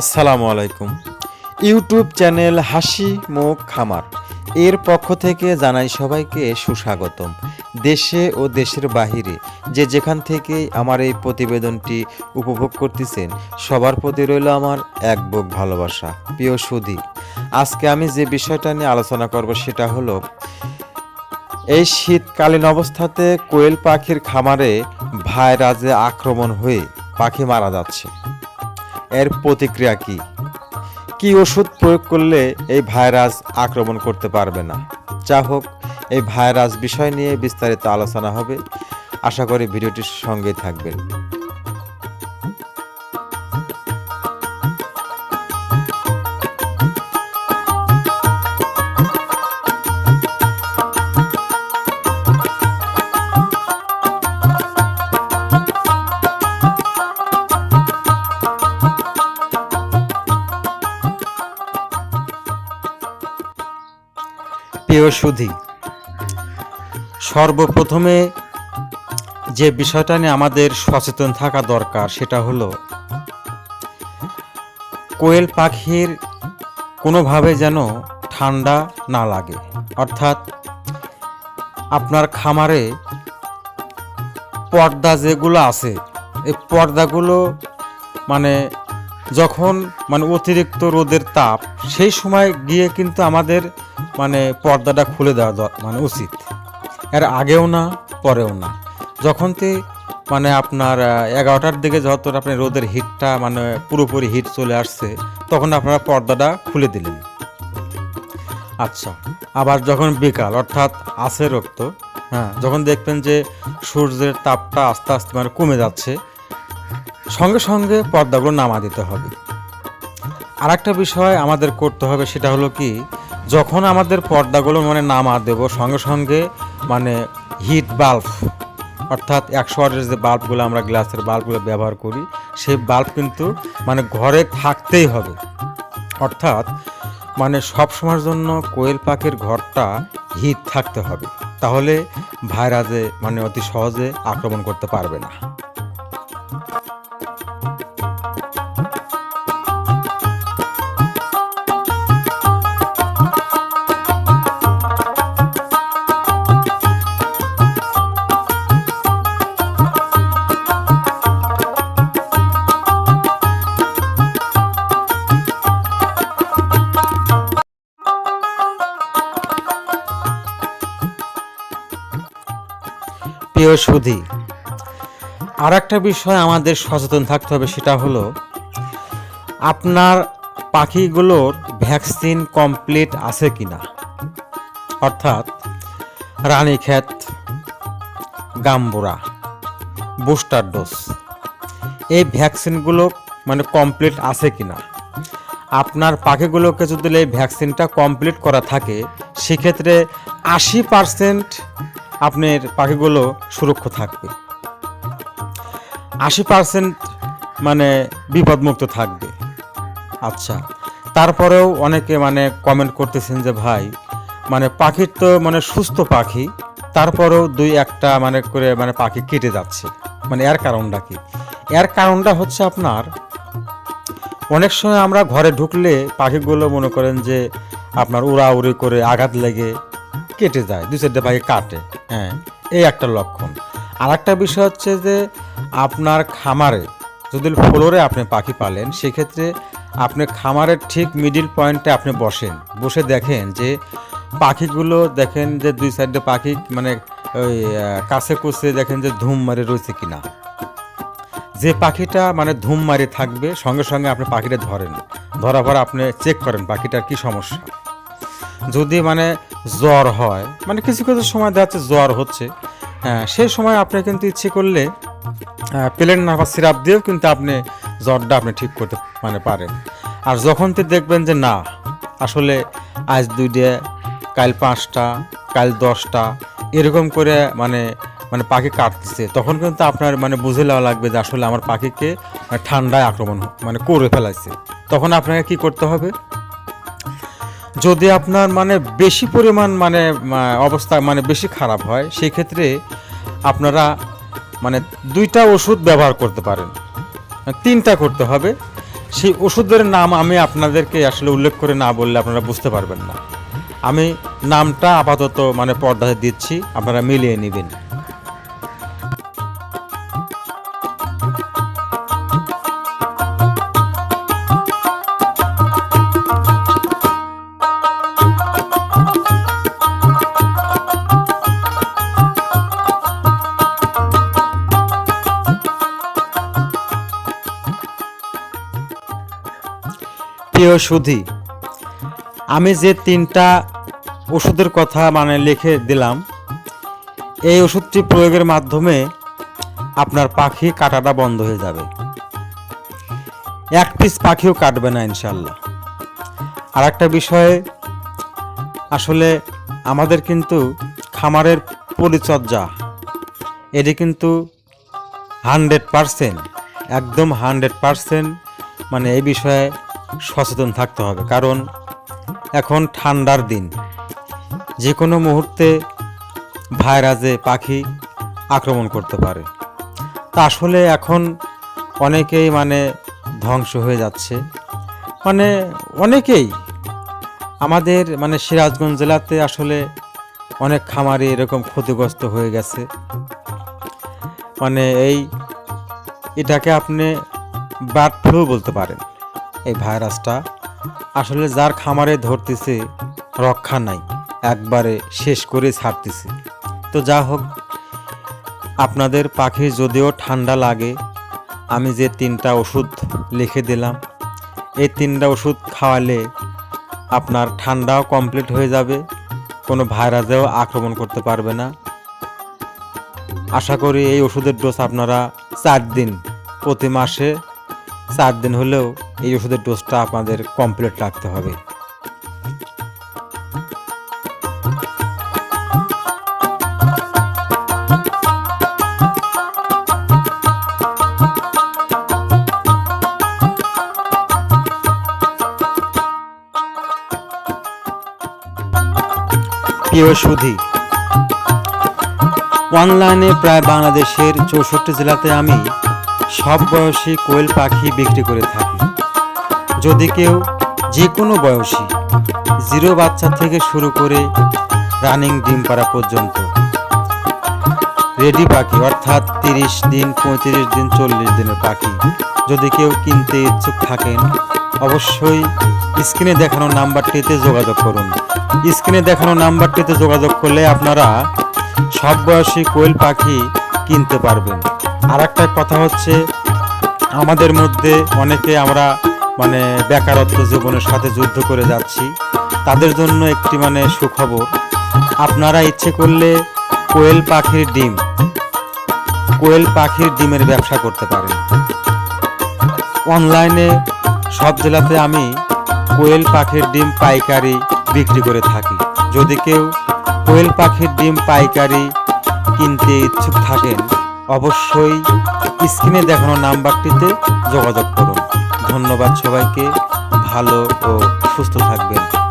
আসসালামু আলাইকুম। YouTube channel হাসি মুখ খামার। এর পক্ষ থেকে জানাই সবাইকে সুস্বাগতম। দেশে ও দেশের বাহিরে যে যেখান থেকেই আমার এই প্রতিবেদনটি উপভোগ করতেছেন, সবার প্রতি রইল আমার এক বুক ভালোবাসা, প্রিয় সুধী। আজকে আমি যে বিষয়টা নিয়ে আলোচনা করব সেটা হলো, এই শীতকালীন অবস্থাতে কোয়েল পাখির খামারে ভাইরাজে আক্রমণ হয়ে পাখি মারা যাচ্ছে। এর প্রতিক্রিয়া কি? কি ওষুধ প্রয়োগ করলে এই ভাইরাস আক্রমণ করতে পারবে না? যা হোক, এই ভাইরাস বিষয় নিয়ে বিস্তারিত আলোচনা হবে। আশা করি ভিডিওটির সঙ্গে থাকবেন। প্রিয় সুধী, সর্বপ্রথমে যে বিষয়টা নিয়ে আমাদের সচেতন থাকা দরকার সেটা হলো, কোয়েল পাখির কোনোভাবে যেন ঠান্ডা না লাগে। অর্থাৎ আপনার খামারে পর্দা যেগুলো আছে, এই পর্দাগুলো মানে যখন মানে অতিরিক্ত রোদের তাপ, সেই সময় গিয়ে কিন্তু আমাদের মানে পর্দাটা খুলে দেওয়া মানে উচিত। এর আগেও না, পরেও না। যখন তে মানে আপনার এগারোটার দিকে যত আপনি রোদের হিটটা মানে পুরোপুরি হিট চলে আসছে, তখন আপনারা পর্দাটা খুলে দিলেন। আচ্ছা আবার যখন বিকাল, অর্থাৎ আছে রক্ত হ্যাঁ যখন দেখবেন যে সূর্যের তাপটা আস্তে আস্তে মানে কমে যাচ্ছে, সঙ্গে সঙ্গে পর্দাগুলো নামা দিতে হবে। আর একটা বিষয় আমাদের করতে হবে, সেটা হলো কি যখন আমাদের পর্দাগুলো মানে নামা দেব, সঙ্গে সঙ্গে মানে হিট বাল্ব, অর্থাৎ একশো ওয়াটের যে বাল্বগুলো আমরা গ্লাসের বাল্বগুলো ব্যবহার করি, সেই বাল্ব কিন্তু মানে ঘরে থাকতেই হবে। অর্থাৎ মানে সব সময়ের জন্য কোয়েল পাখির ঘরটা হিট থাকতে হবে। তাহলে ভাইরাসে মানে অতি সহজে আক্রমণ করতে পারবে না। প্রিয় সুধী। আর একটা বিষয় আমাদের সচেতন থাকতে হবে, সেটা হলো আপনার পাখিগুলোর ভ্যাকসিন কমপ্লিট আছে কিনা? অর্থাৎ রানীক্ষেত, গাম্বুরা, বুস্টার ডোজ, এই ভ্যাকসিনগুলো মানে কমপ্লিট আছে কিনা? আপনার পাখিগুলোকে যদি এই ভ্যাকসিনটা কমপ্লিট করা থাকে, সেক্ষেত্রে আশি পার্সেন্ট আপনার পাখিগুলো সুরক্ষা থাকবে। আশি পার্সেন্ট মানে বিপদমুক্ত থাকবে। আচ্ছা তারপরেও অনেকে মানে কমেন্ট করতেছেন যে, ভাই মানে পাখির তো মানে সুস্থ পাখি, তারপরেও দুই একটা মানে করে মানে পাখি কেটে যাচ্ছে। মানে এর কারণটা কি? এর কারণটা হচ্ছে আপনার, অনেক সময় আমরা ঘরে ঢুকলে পাখিগুলো মনে করেন যে আপনার উড়াউড়ি করে আঘাত লেগে কেটে যায় দু চারটে পাখি কাটে হ্যাঁ এই একটা লক্ষণ। আর একটা বিষয় হচ্ছে যে আপনার খামারে যদি ফ্লোরে আপনি পাখি পালেন, সেক্ষেত্রে আপনি খামারের ঠিক মিডিল পয়েন্টে আপনি বসেন, বসে দেখেন যে পাখিগুলো দেখেন যে দুই সাইডে পাখি মানে ওই কাছে কুছে দেখেন যে ধুম মারে রয়েছে কিনা। যে পাখিটা মানে ধুম মারি থাকবে, সঙ্গে সঙ্গে আপনি পাখিটা ধরেন, ধরার পর আপনি চেক করেন পাখিটার কি সমস্যা। যদি মানে জ্বর হয়। মানে কিছু কিছু সময় দেখা যাচ্ছে জ্বর হচ্ছে। হ্যাঁ সেই সময় আপনি কিন্তু ইচ্ছে করলে প্লেন না বা সিরাপ দিয়েও কিন্তু আপনি জ্বরটা আপনি ঠিক করতে মানে পারেন। আর যখন তো দেখবেন যে না, আসলে আজ দুইটা, কাল পাঁচটা, কাল দশটা, এরকম করে মানে মানে পাখি কাটতেছে তখন কিন্তু আপনার মানে বুঝে নেওয়া লাগবে যে আসলে আমার পাখিকে মানে ঠান্ডায় আক্রমণ মানে করে ফেলাইছে। তখন আপনাকে কি করতে হবে? যদি আপনার মানে বেশি পরিমাণ মানে অবস্থা মানে বেশি খারাপ হয় সেই ক্ষেত্রে আপনারা মানে দুইটা ওষুধ ব্যবহার করতে পারেন। তিনটা করতে হবে। সেই ওষুধের নাম আমি আপনাদেরকে আসলে উল্লেখ করে না বললে আপনারা বুঝতে পারবেন না। আমি নামটা আপাতত মানে পর্দায় দিচ্ছি, আপনারা মিলিয়ে নেবেন। প্রিয় সুধী, আমি যে তিনটা ওষুধের কথা মানে লিখে দিলাম, এই ওষুধটি প্রয়োগের মাধ্যমে আপনার পাখি কাটাটা বন্ধ হয়ে যাবে। এক পিস পাখিও কাটবে না ইনশাল্লাহ আর একটা বিষয়ে, আসলে আমাদের কিন্তু খামারের পরিচর্যা, এটি কিন্তু হান্ড্রেড পারসেন্ট, একদম হান্ড্রেড পারসেন্ট মানে এই বিষয়ে সচেতন থাকতে হবে। কারণ এখন ঠান্ডার দিন। যে কোনো মুহূর্তে ভাইরাসে পাখি আক্রমণ করতে পারে। তা আসলে এখন অনেকেই মানে ধ্বংস হয়ে যাচ্ছে। মানে অনেকেই। আমাদের মানে সিরাজগঞ্জ জেলাতে আসলে অনেক খামারি এরকম ক্ষতিগ্রস্ত হয়ে গেছে। মানে এই এটাকে আপনি বার্ড ফ্লু বলতে পারেন। এই ভাইরাসটা। আসলে যার খামারে ধরতেছে, রক্ষা নাই। একবারে শেষ করে ছাড়তেছে। তো যা হোক, আপনাদের পাখির যদিও ঠান্ডা লাগে, আমি যে তিনটা ওষুধ লিখে দিলাম, এই তিনটা ওষুধ খাওয়ালে আপনার ঠান্ডাও কমপ্লিট হয়ে যাবে, কোনো ভাইরাসেও আক্রমণ করতে পারবে না। আশা করি এই ওষুধের ডোজ আপনারা চার দিন, প্রতি মাসে চার দিন হলেও এই ওষুধের ডোজটা আপনাদের কমপ্লিট রাখতে হবে। সুধী অনলাইনে প্রায় বাংলাদেশের চৌষট্টি জেলাতে আমি সব বয়সী কোয়েল পাখি বিক্রি করে থাকি। যদি কেউ যে কোনো বয়সী জিরো বাচ্চা থেকে শুরু করে রানিং ডিম পাড়া পর্যন্ত রেডি পাখি, অর্থাৎ তিরিশ দিন, পঁয়ত্রিশ দিন, চল্লিশ দিনের পাখি যদি কেউ কিনতে ইচ্ছুক থাকেন, অবশ্যই স্ক্রিনে দেখানো নাম্বারটিতে যোগাযোগ করুন। স্ক্রিনে দেখানো নাম্বারটিতে যোগাযোগ করলে আপনারা সব বয়সী কোয়েল পাখি কিনতে পারবেন। আর একটা কথা হচ্ছে, আমাদের মধ্যে অনেকে আমরা মানে বেকারত্ব জীবনের সাথে যুদ্ধ করে যাচ্ছি। তাদের জন্য একটি মানে সুখবর, আপনারা ইচ্ছে করলে কোয়েল পাখির ডিম, কোয়েল পাখির ডিমের ব্যবসা করতে পারেন। অনলাইনে সব জেলাতে আমি কোয়েল পাখির ডিম পাইকারি বিক্রি করে থাকি। যদি কেউ কোয়েল পাখির ডিম পাইকারি কিনতে ইচ্ছুক থাকেন অবশ্যই স্ক্রিনে দেখানো নাম্বারটিতে যোগাযোগ করুন। ধন্যবাদ সবাইকে। ভালো ও সুস্থ থাকবেন।